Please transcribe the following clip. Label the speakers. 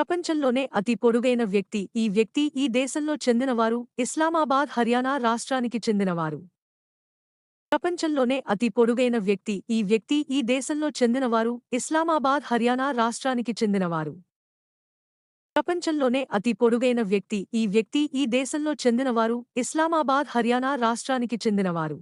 Speaker 1: ప్రపంచంలోనే అతి పొడుగైన వ్యక్తి. ఈ వ్యక్తి ఈ దేశంలో చెందినవారు. ఇస్లామాబాద్ హర్యానా రాష్ట్రానికి చెందినవారు. ప్రపంచంలోనే అతి పొడుగైన వ్యక్తి. ఈ వ్యక్తి ఈ దేశంలో చెందినవారు. ఇస్లామాబాద్ హర్యానా రాష్ట్రానికి చెందినవారు. ప్రపంచంలోనే అతి పొడుగైన వ్యక్తి. ఈ వ్యక్తి ఈ దేశంలో చెందినవారు. ఇస్లామాబాద్ హర్యానా రాష్ట్రానికి చెందినవారు.